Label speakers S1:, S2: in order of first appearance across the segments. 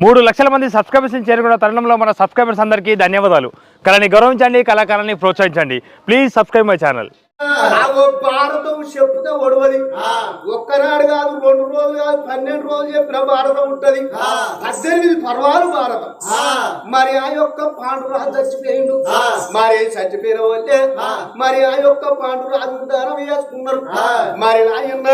S1: మూడు లక్షల మంది సబ్స్క్రైబర్స్ చేరుకున్న తరుణంలో మన సబ్స్క్రైబర్స్ అందరికీ ధన్యవాదాలు. కళని గౌరవించండి కళాకారాన్ని ప్రోత్సహించండి. ప్లీజ్ సబ్స్క్రైబ్ మై ఛానల్
S2: భారతం చెప్తే ఒడవది. ఒక్కనాడు కాదు రెండు రోజులు కాదు పన్నెండు రోజులు చెప్పిన భారతం ఉంటది. పద్దెనిమిది పర్వాలు భారతం. మరి ఆ యొక్క పాండురాజు చచ్చిపోయిండు. మరి చచ్చిపోయిన వాళ్ళే. మరి ఆ యొక్క పాండురాజు దానం వేసుకున్నారు. మరి నాయన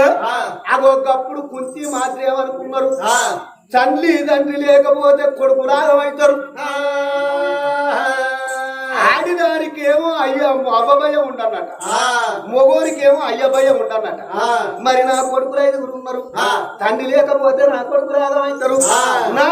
S2: అగో గప్పుడు కుంతి మాత్రం ఏమనుకున్నారు తండ్రి తండ్రి లేకపోతే కొడుకు రాగమవుతారు ఆడిదానికి ఏమో అయ్య అవ్వభయం ఉండన్నట మొగోరికి ఏమో అయ్య భయం ఉండన్నట మరి నా కొడుకులు ఐదుగురు ఉన్నారు. తండ్రి లేకపోతే నా కొడుకు రాగమవుతారు నా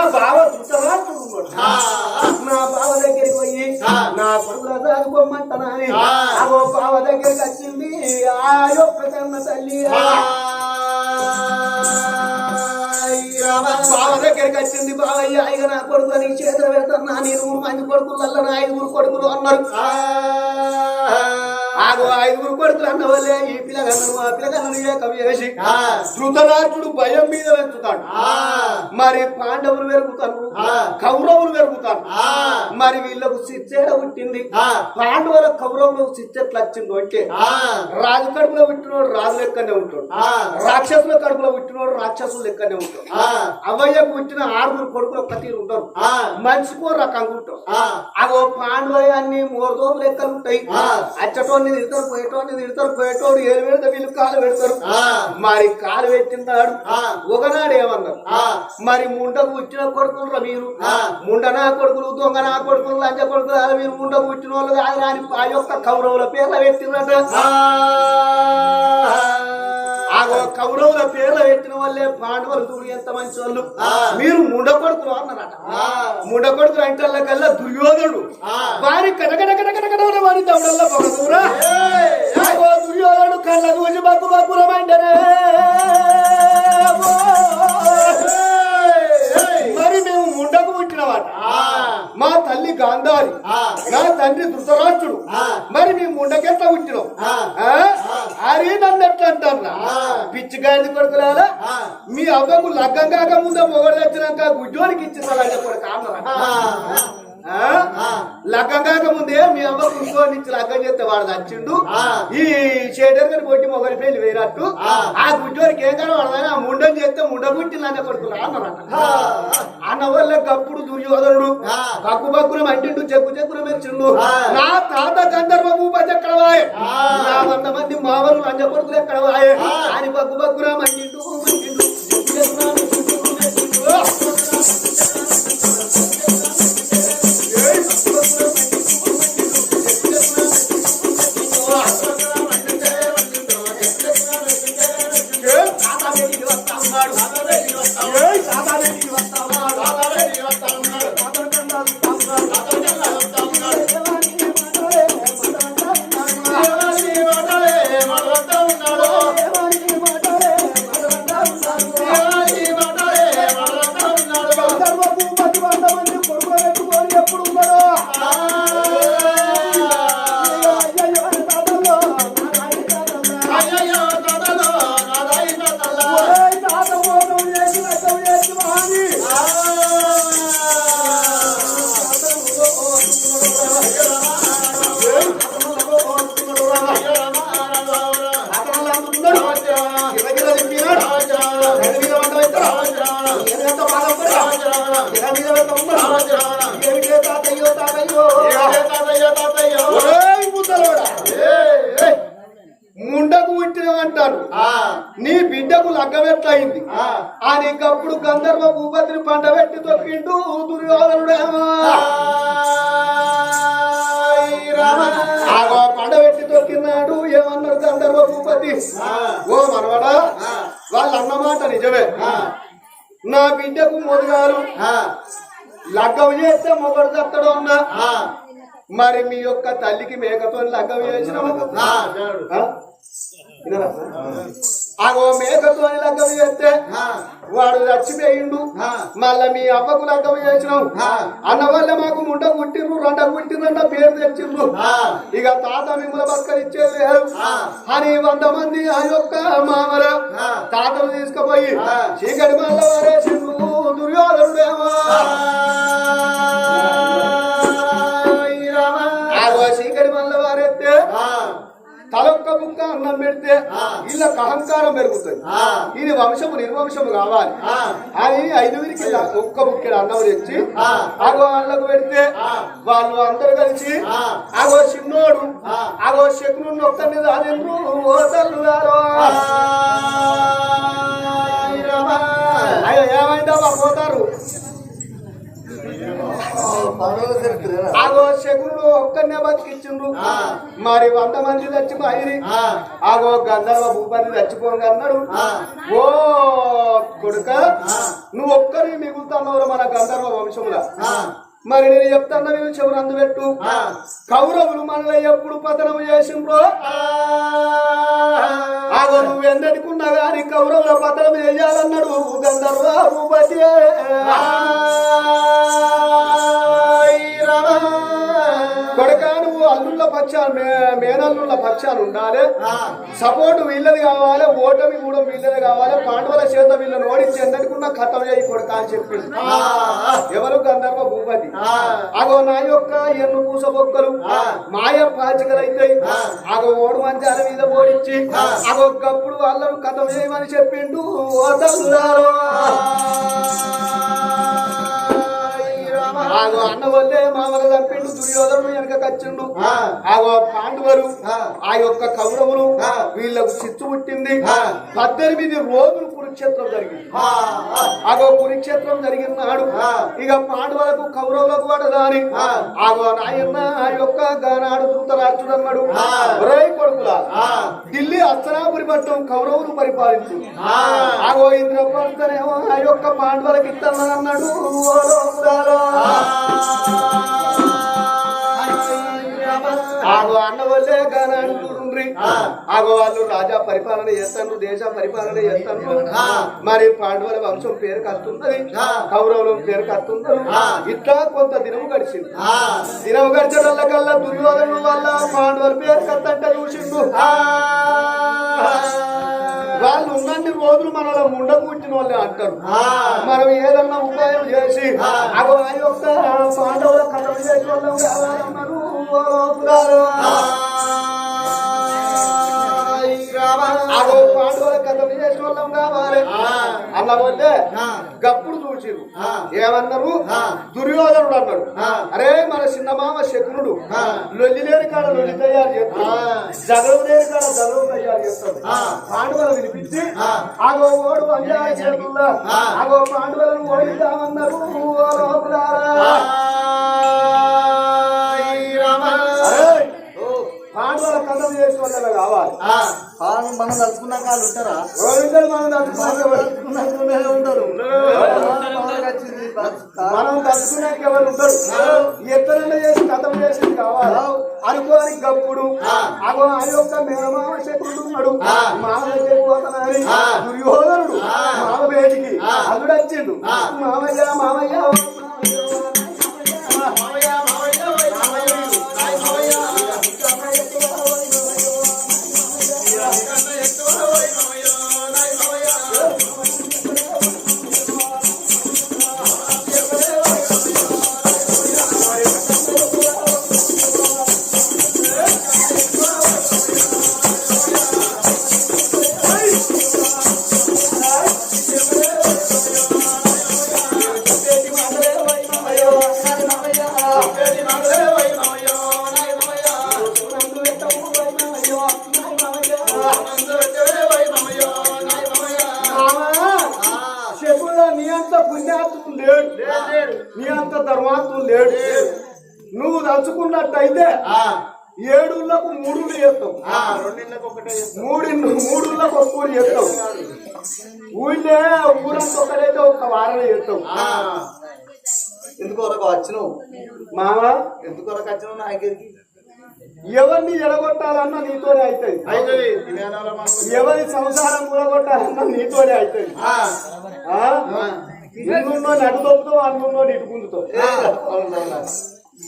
S2: కట్టింది బావయ్య. ఇక నా కొడుకు నీ చేతులు పెడతాను నా నేను మంది కొడుకులలో నా ఐదుగురు కొడుకులు అన్నారు. ఐదుగురు కొడుకులు అన్న వల్లే ఈ పిల్లగన్నను ఆ పిల్లగన్నను ఏకం చేసి ధృతరాష్ట్రుడు భయం మీద వెతుతాడు మరి పాండవులు పెరుగుతారు కౌరవులు పెరుగుతారు మరి వీళ్ళకు సిచ్చేడ పుట్టింది? పాండవుల కౌరవులకు సిచ్చెట్లు వచ్చింది అంటే రాజు కడుపులో పుట్టినోడు రాజు లెక్కనే ఉంటాడు. రాక్షసుల కడుపులో పుట్టినోడు రాక్షసుల లెక్కనే ఉంటాడు. అవయ్యకు పుట్టిన ఆరుగురు కొడుకులు ఒక్క తీరు ఉంటారు మనిషికో రకంగా ఉంటారు అగో పాండవయాన్ని మూరదోలు లెక్కలు ఉంటాయి అచ్చటోని తిడతారు పోయేటోని తిడతారు పోయేటోడు ఏడు పెడితే వీళ్ళు కాలు పెడతారు. మరి కాలు పెట్టినాడు ఒకనాడు ఏమన్నారు మరి ముండకు పుట్టిన కొడుకులు మీరు? ముండ నా కొడుకులు దొంగ నా కొడుకులు లంచ కొడుకులు కాదు మీరు ముండకు పుట్టిన వాళ్ళు కాదు అని ఆ యొక్క కౌరవుల పేర్ల పెట్టినట్ట ఆగో కౌరవుల పేర్ల పెట్టిన వాళ్ళే పాండవులు చూడు ఎంత మంచి వాళ్ళు. మీరు ముండ కొడుకులు అన్నారట. ముండ కొడుకులు అంటే కల్లా దుర్యోధనుడు. వారి కటకట కటకట కటకట వారి దౌడల్లో ఆగో దుర్యోధనుడు కళ్ళ దూసి బగ్గు బగ్గుల మండనే మరి మేము ముండకు పుట్టినవాట మా తల్లి గాంధారి నా తండ్రి ధృతరాష్ట్రుడు. మరి మేము ముండకెట్లా పుట్టినాం? అరే నన్ను ఎట్లా అంటారా పిచ్చి గాడి కొడుకులారా? మీ అవ్వకు లగ్గం కాక ముందే మొగడు వచ్చినాక గుడ్డోడికి ఇచ్చిన కొడుకు అన్నారా? లగ్గం కాక ముందే మీ అవ్వ ఇంకోని ఇచ్చి లగ్గం చేస్తే వాడు చచ్చిండు. ఈ షేటర్ మీద కొట్టి మొగలి పెళ్ళి వేయనట్టు ఆ. గుడ్డోడికి ఏం కనబడదని ఆ ముండం చేస్తే ముండ గుట్టింది అన్న కొడుకులు అన్నారట అన్న. వల్ల గప్పుడు దుర్యోధనుడు. బగ్గు బగ్గున మంటిండు చెక్కు చెక్కున మెచ్చిండు నా తాత గంధర్వ భూపతి ఎక్కడ వాయే నా వంద మంది మామలు లంజ కొడుకులు ఎక్కడ వాయే? అని బగ్గు బగ్గున మంటిండు మంటిండు ఆ నీకప్పుడు గంధర్వ భూపతిని పంట పెట్టి తొక్కిండు దుర్యోధనుడేమో ఆగో పండ పెట్టి తొక్కినాడు ఏమన్నాడు గంధర్వ భూపతి? ఓ మనవడా వాళ్ళ అన్నమాట నిజమే. నా బిడ్డకు మొదగారు. లగ్గం చేస్తే మొగడు తత్తడు అన్నా. మరి మీ యొక్క తల్లికి మేకతో లగ్గం చేసిన అగో మేకతో లగ్గం చేస్తే వాడు చచ్చిపోయిండు. మళ్ళా మీ అవ్వకు లగ్గం చేసినావు అన్న వల్ల మాకు ముండ పుట్టిండ్రు రెండ పుట్టిందంట పేరు తెచ్చిండ్రు. ఇక తాత మిమ్మల్ని బతకనిచ్చేది లేదు అని వంద మంది ఆ యొక్క మామర తాతను తీసుకుపోయి చీకటి మల్ల వారేసిండ్రు దుర్యోధనుడేమో వీళ్ళకి అహంకారం పెరుగుతుంది. ఇది వంశము నిర్వంశము కావాలి. అని ఐదుగురికి ఒక్క బుక్కెడు అన్నం తెచ్చి అగో వాళ్ళకు పెడితే వాళ్ళు అందరు కలిసి అగో చిన్నోడు అగో శకును ఒక్కరిని ఓ తల్లులారో అయ్యో ఏమైందా పోతారు. ఆగో శకునుడు ఒక్కనే బతికిచ్చిండ్రు. మరి వంద మంది చచ్చిపోయి ఆగో గంధర్వ భూపతి చచ్చిపోగన్నాడు ఓ కొడుక నువ్వు ఒక్కరి మిగులుతున్నావు మన గంధర్వ వంశముల. మరి నేను చెప్తాను నేను చెవులు అందుబెట్టు కౌరవులు మనలో ఎప్పుడు పతనం చేసిండ్రో? ఆగో నువ్వు ఎన్నటికున్నా గాని కౌరవుల పతనం చేయాలన్నాడు గంధర్వ భూపతి. పక్షాలు మేనల్లుళ్ళ పక్షాలు ఉండాలి. సపోర్ట్ వీళ్ళది కావాలి ఓటమి కూడా వీళ్ళది కావాలి పాండవుల చేత వీళ్ళని ఓడించి ఎన్నటికున్నా కథం చేయి కొడుక అని చెప్పింది ఎవరు గంధర్వ భూపతి? అగో నా యొక్క ఎన్ను పూసబొక్కలు మాయ పాచికలైతాయి అగో ఓడు మంచాల మీద ఓడించి అగో గప్పుడు వాళ్ళను కథం చేయమని చెప్పిండు ఓ. ఆగో అన్న వల్లే మామల చంపిండు దుర్యోధనుడు వెనక కచ్చిండు. ఆగో పాండవులు ఆ. యొక్క కౌరవులు వీళ్ళకు చిత్తు పుట్టింది. పద్దెనిమిది రోజులు కురుక్షేత్రం జరిగింది. అగో కురుక్షేత్రం జరిగిన నాడు ఇక పాండవులకు కౌరవులకు పడదాని ఆగో నాయన్న ఆ యొక్క గానాడు దూతరాజుడు అన్నాడు. ఒరే కొడుకులా ఢిల్లీ అస్తనాపురి పట్టణం కౌరవులు పరిపాలించు. అగో ఇంద్రపంతనేమో ఆ యొక్క పాండవులకు ఇస్తానన్నాడు ఓ ఆగో అన్న వల్లే గానంటుండ్రి ఆగో వాళ్ళు రాజా పరిపాలన చేస్తాను దేశ పరిపాలన చేస్తాను మరి పాండవుల వంశం పేరు కత్తున్నది కౌరవుల పేరు కత్తున్నారు ఇట్లా కొంత దినము గడిచింది. దినము గడిచడం కల్లా దుర్యోధను వల్ల పాండవుల పేరు కత్తంటే చూసిండు. వాళ్ళు ఉన్నన్ని రోజులు మనలో ముండ కూర్చుని వాళ్ళే అంటారు మనం ఏదన్నా ఉపాయం చేసి అగో ఆ యొక్క పాండవుల కథలు చేసి వాళ్ళం అగో పాండవుల కావాలి. వల్లే గప్పుడు చూసిరు. ఏమన్నారు? దుర్యోధనుడు అన్నాడు. అరే మన చిన్న మామ శకునుడు లొల్లి లేని కాడ లొల్లి తయారు చేస్తాడు. జగడం లేని కాడ జగడం తయారు చేస్తాడు. పాండవులు వినిపించి ఆగో ఓడు చేతుల్లా ఆగో పాండవులను ఓడిద్దామన్నారు ఓ. పాండవుల కథం చేసి వాళ్ళ కావాలి
S3: పాను మనం తలుచుకున్నాక వాళ్ళు ఉంటారా?
S2: మనం తలుచుకున్నాక
S3: ఉంటారు?
S2: మనం తలుచుకున్నాక ఎవరు ఉంటారు? చేసి కథం చేసింది కావాలి. అనుకోని గప్పుడు అగో ఆ యొక్క మేనమామ శత్రుడు ఉన్నాడు. మామ దగ్గరికి పోతున్నాని దుర్యోధనుడు మామ బయటికి అల్లుడు వచ్చిండు. మామయ్య మామయ్య
S3: Yeah. వచ్చినావు?
S2: మామ
S3: ఎందుకు వరకు వచ్చినావు నా దగ్గరికి?
S2: ఎవరిని ఎడగొట్టాలన్నా నీతోనే అవుతుంది ఎవరి సంసారం కూడగొట్టాలన్నా నీతోనే అవుతుంది ఇన్నున్నో నడు తొప్పుతో అన్నున్నో ఇటు గుందుతావు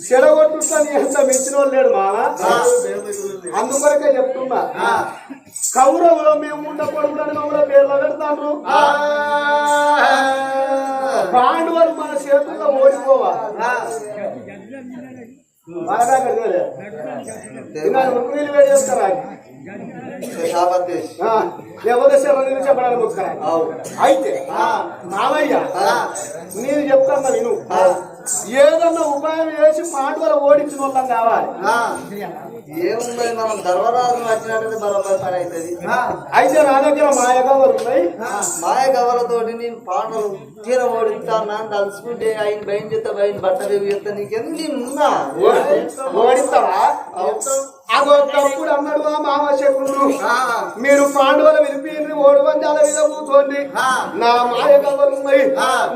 S2: చెడగొట్టుతా నీ అంత మించిన వాళ్ళు లేడు మామ అందుకొరకే చెప్తున్నా. కౌరవులో మేము ఉండకూడదని మమ్మల్ని పేర్లు పెడతాను పాండవులు మన చేతుల్లో ఓడిపోవాలి వేడి చేస్తారా? చెప్పడానికి వస్తారా అయితే మామయ్య నేను చెప్తాను విను. ఏదన్నా ఉపాయం చేసి మాటలు ఓడించిన వాళ్ళం కావాలి.
S3: ఏముంది మనం ధర్మరాజు నచ్చినట్టు బరోబర్ పని అవుతుంది
S2: అయితే నా దగ్గర మాయగారు ఉన్నాయి
S3: మాయ నేను పాటలు తీర ఓడిస్తాను అని తలుచుకుంటే ఆయన భయం చేస్తే భయం బట్టలు చేస్తే నీకెందుకు ఉన్నా?
S2: ఓడిస్తావా? తప్పుడు అన్నాడు ఆ మామ మీరు పాండవుల విలిపి ఓడి వంజాల మీద నా మాయ ఉన్నాయి.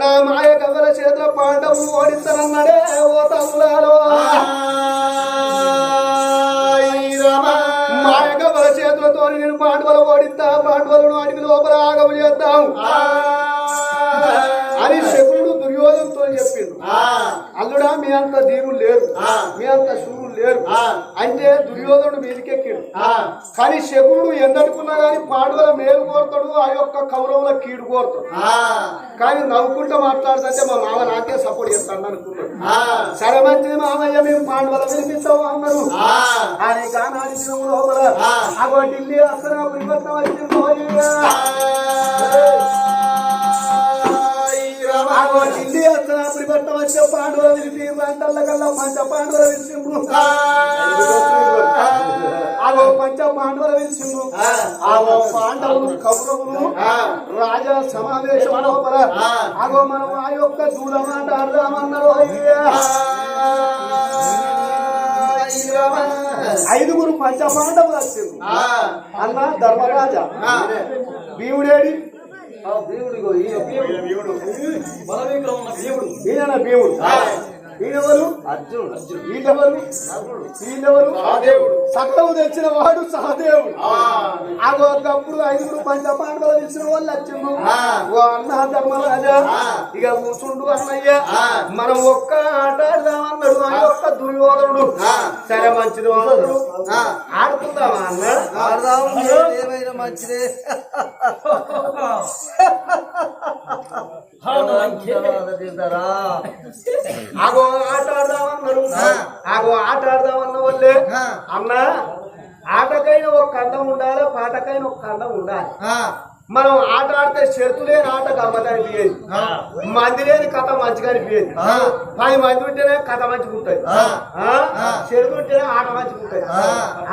S2: నా మాయ కవ్వల చేతిలో పాండవులు ఓడిస్తానన్నాడే ఓ తమ్ములాలో మాయ కవ్వల చేతులతో నేను పాండవులు ఓడిస్తా పాండవులను అడిగి లోపల ఆగము చేద్దాం. అని శకుడు దుర్యోధనతో చెప్పిండు. అల్లుడా మీ అంత దీనులు లేరు మీ అంత శూరులు లేరు అంటే దుర్యోధనుడు మీదికెక్కిడు. కానీ శకుడు ఎందనుకున్నా గాని పాండవుల మేలు కోరుతాడు ఆ యొక్క కౌరవుల కీడు కోరుతాడు. కానీ నవ్వుకుంటూ మాట్లాడుతుంటే మా మామ నాకే సపోర్ట్ చేస్తాడు అనుకున్నాడు సరే మంచిది మామయ్య మేము పాండవుల వినిపిస్తాము అన్నారు అని లోపల అగో ఢిల్లీ అసలు అసలు పరివర్తన వచ్చే పాండవుల విలిపి పంటల కల్లా పంచ పాండవుల విలిసిండు. ఆగో పంచ పాండవుల విలిసిండు. ఆగో పాండవులు కౌరవులు రాజా సమావేశం లోపల ఆగో మనం ఆ యొక్క దూడమాట ఆడదామన్నారు అయ్యా. ఐదుగురు పంచ పాండవులు వచ్చింది అన్న ధర్మరాజా. భీముడేడి
S3: దేవుడిగో ఈ
S2: భీముడు ఈయన భీముడు ఈయనెవరు
S3: అర్జునుడు
S2: వీళ్ళెవరు వీళ్ళెవరు సత్తవు తెచ్చిన వాడు సహదేవుడు అగో ఒకప్పుడు ఐదుగురు పంచ పాండవులు తెచ్చిన వాళ్ళు వచ్చిండు ఓ అన్న ధర్మరాజా ఇక కూర్చుండు అన్నయ్య మనం ఒక్క ఆట ఆడదామన్నాడు ఆ యొక్క దుర్యోధనుడు సరే మంచిది అన్నాడు ఆడుకుందామా అన్న
S3: ఆడదాం ఏమైనా మంచిదే తింటారా
S2: ఆట ఆడదామన్నారు ఆగో ఆట ఆడదామన్న వాళ్ళే అన్న ఆటకైన ఒక కండం ఉండాలి పాటకైన ఒక కండం ఉండాలి. మనం ఆట ఆడితే షరతు లేని ఆట గమ్మత అనిపించేది మంది లేని కథ మంచిగా అనిపించేది పది మంది ఉంటేనే కథ మంచిగా ఉంటుంది. షరతు ఉంటేనే ఆట మంచిగా ఉంటుంది.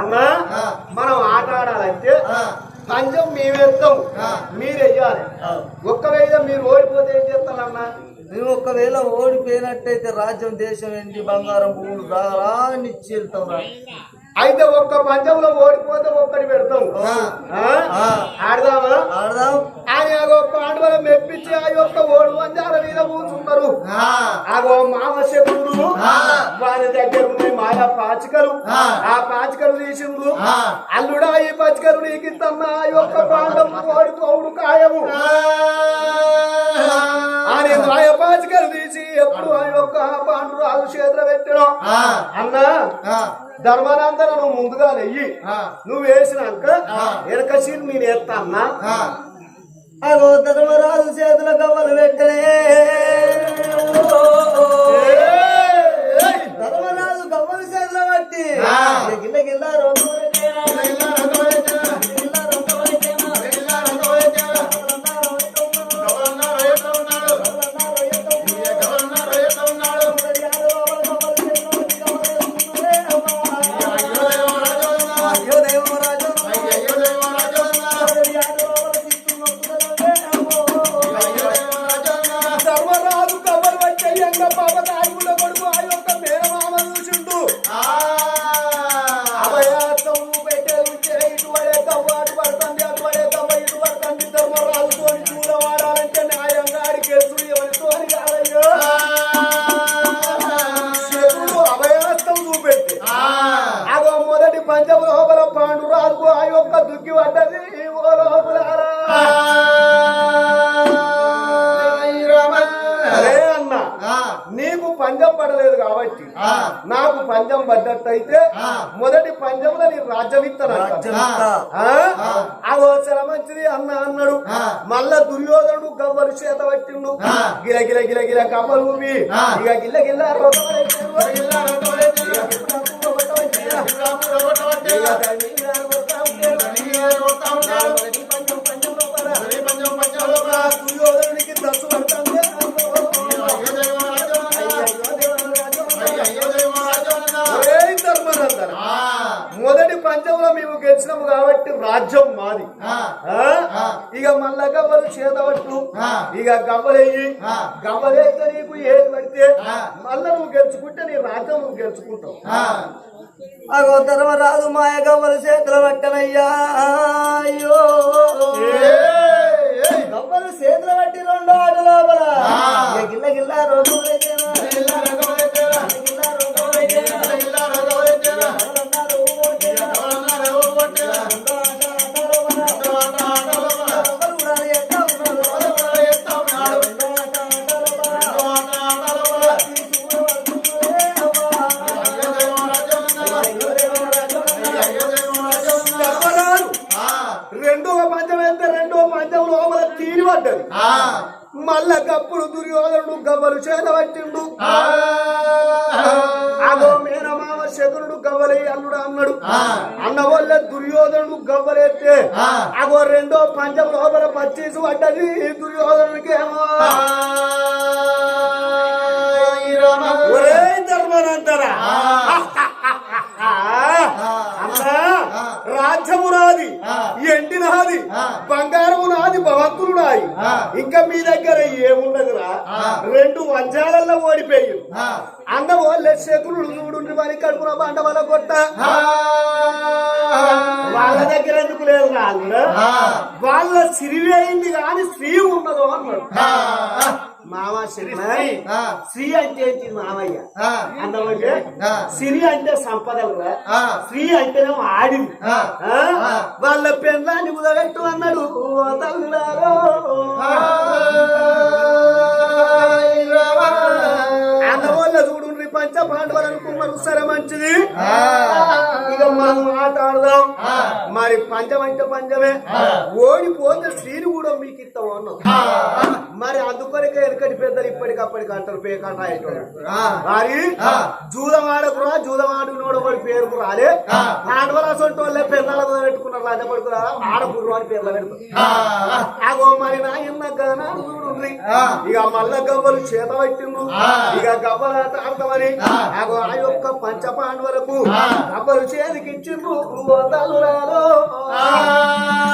S2: అన్న మనం ఆట ఆడాలంటే పంచం మేమేస్తాం. మీరు వెయ్యాలి ఒక్కవేళ మీరు ఓడిపోతే ఏం చేస్తారన్నా?
S3: నువ్వు ఒకవేళ ఓడిపోయినట్టయితే రాజ్యం దేశం ఏంటి? బంగారం భూములు రారా నిచ్చి వెళ్తాం రా
S2: అయితే ఒక్క పంచంలో ఓడిపోతే ఒక్కటి పెడతాం? ఆడదామా?
S3: ఆడదాం.
S2: ఆయన ఆగో పాండవులు మెప్పించి ఆ యొక్క ఓడు వంజాల మీద కూర్చున్నారు ఆగో మామశకుడు వారి దగ్గర ఉన్నాయి మాయా పాచికలు. ఆ. పాచికలు తీసిండు అల్లుడా ఈ పచ్చికలు నీకు ఇద్దన్నా ఆ యొక్క పాండవులు ఓడిపోవుడు ఖాయము అని ఎప్పుడు ఆ యొక్క పాండు రాజు చేతులు పెట్టడం అన్నా ధర్మానందన నువ్వు ముందుగా నెయ్యి. నువ్వు వేసినాక వెనక సీన్ నేను వేస్తా అన్నా
S3: అగో ధర్మరాజు చేతుల కవ్వలు పెట్టనే ధర్మరాజు కవ్వలు చేతుల బట్టి గిల్ల గిల్ల రొమ్ము
S2: నీ రాజ్యం ఇస్తానంట అవసరం మంచిది అన్న అన్నాడు. మళ్ళా దుర్యోధనుడు గవ్వలు చేత పట్టిండు. గిల గిల గిల గిల గవ్వలు ఊపి. ఇక గిల్ల గిల్ల దుర్యోధనుడికి పడుతుంది ధర్మనందన, మొదటి పంచంలో మేము గెలిచినాము కాబట్టి రాజ్యం మాది? ఇక మళ్ళా గవ్వలు చేతబట్టు ఇక గవ్వలేయి. గవ్వలేస్తే నీకు ఏది పడితే మళ్ళా నువ్వు గెలుచుకుంటే నీ రాజ్యం నువ్వు గెలుచుకుంటావు.
S3: అగో ధర్మరాజు మాయ గవ్వల చేతులు పట్టనయ్యా. అయ్యో. రెండో
S2: పంచం లోపల పచ్చీసు పడ్డది. దుర్యోధనుడికి ఏమో? ధర్మనంతరా అన్నా రాజ్యము నాది. బంగారము నాది భవంతులు నాది ఇంకా మీ దగ్గర ఏమున్నదిరా రెండు వంజాలల్లో ఓడిపోయి అన్న వాళ్ళ శకులు చూడు మరి కడుపున బండ వల్ల కొట్ట. వాళ్ళ దగ్గర ఎందుకు లేదు రాళ్ళు వాళ్ళ సిరివి అయింది కానీ స్త్రీ ఉండదు అన్నాడు. మామ శ్రీ అంటే మామయ్య? అన్నమంటే సిరి అంటే సంపదలురా. స్త్రీ అంటేనేమో ఆడింది? వాళ్ళ పెళ్ళాన్ని కుదగట్టు అన్నాడు. ఓ. అన్నవాళ్ళ చూడు పంచ పాండవులు అనుకున్నారు సరే మంచిది ఇక మనం మాట్లాడదాం మరి పంచం అంటే పంచమే ఓడిపోతే స్త్రీని కూడా మీకు ఇస్తాం అన్నాం. మరి అందుకొరకే ఎనకటి పెద్దలు ఇప్పటికప్పటికి అంటారు పేకాట మరి జూదం ఆడకురా జూదం ఆడుకున్నాడు వాడి పేరుకు రాలే. పాండవుల సొంటి వాళ్ళే పెద్దల పెట్టుకున్నారు రాజ పడుకున్నారా? ఆడపుర్రు అని పేర్లు అగో మరి నా ఎన్న గనాలు చూడుండ్రి ఇక మల్ల గవ్వలు చేత పట్టిండు ఇక గవ్వలాట ఆడతామని. అగో ఆ యొక్క పంచ పాండవులకు గవ్వలు చేతికి ఇచ్చిండ్రు Oh. Ah.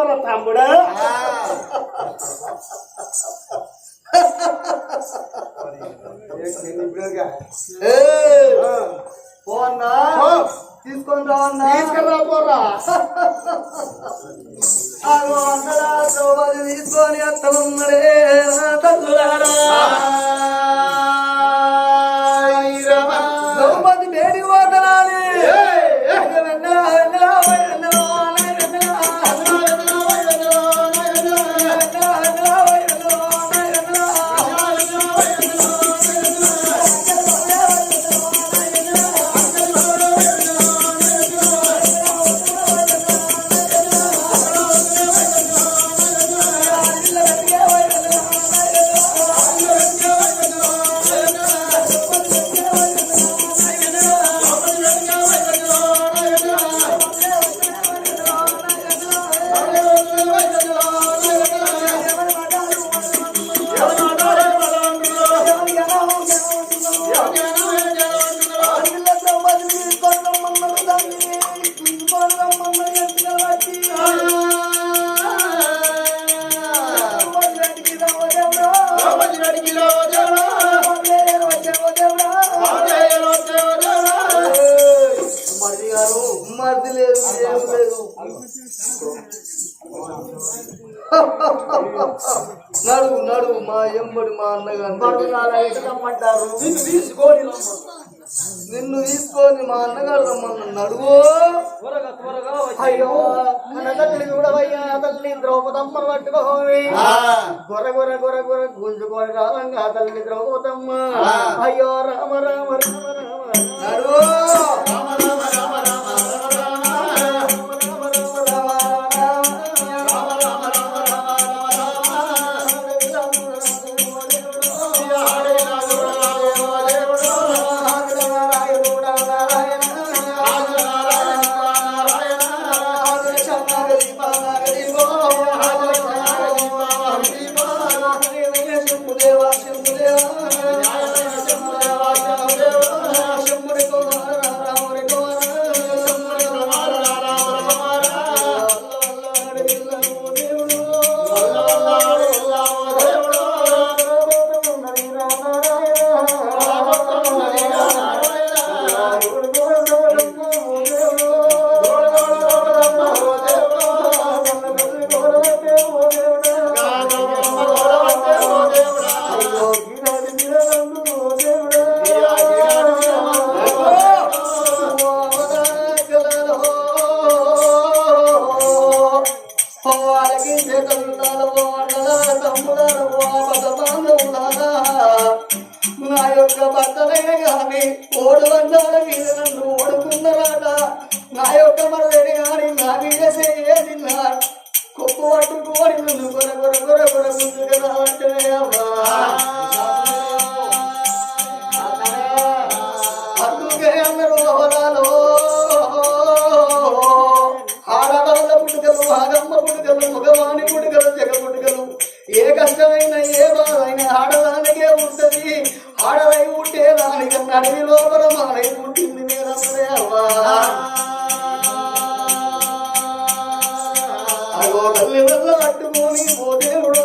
S2: రాబోరా తమ్ముడా.
S3: పోన్నా నడు నడు మా ఎంబడి మా అన్నగారు
S2: తీసుకోని
S3: నిన్ను తీసుకొని మా అన్నగారు రమ్మన్న నడువు.
S2: అయ్యో తల్లిని కూడా అయ్యా. తల్లి ద్రౌపదమ్మ పట్టుకోవి. గొర కాలంగా తల్లి ద్రౌపదమ్మ. అయ్యో రామ రామ రామ రామ.
S3: నడువు. నా యొక్క భర్తలే కానీ ఓడు వందాల మీద నన్ను ఓడుకున్నారాట నా యొక్క మరి అడ్డుకొని ఓ దేవుడా.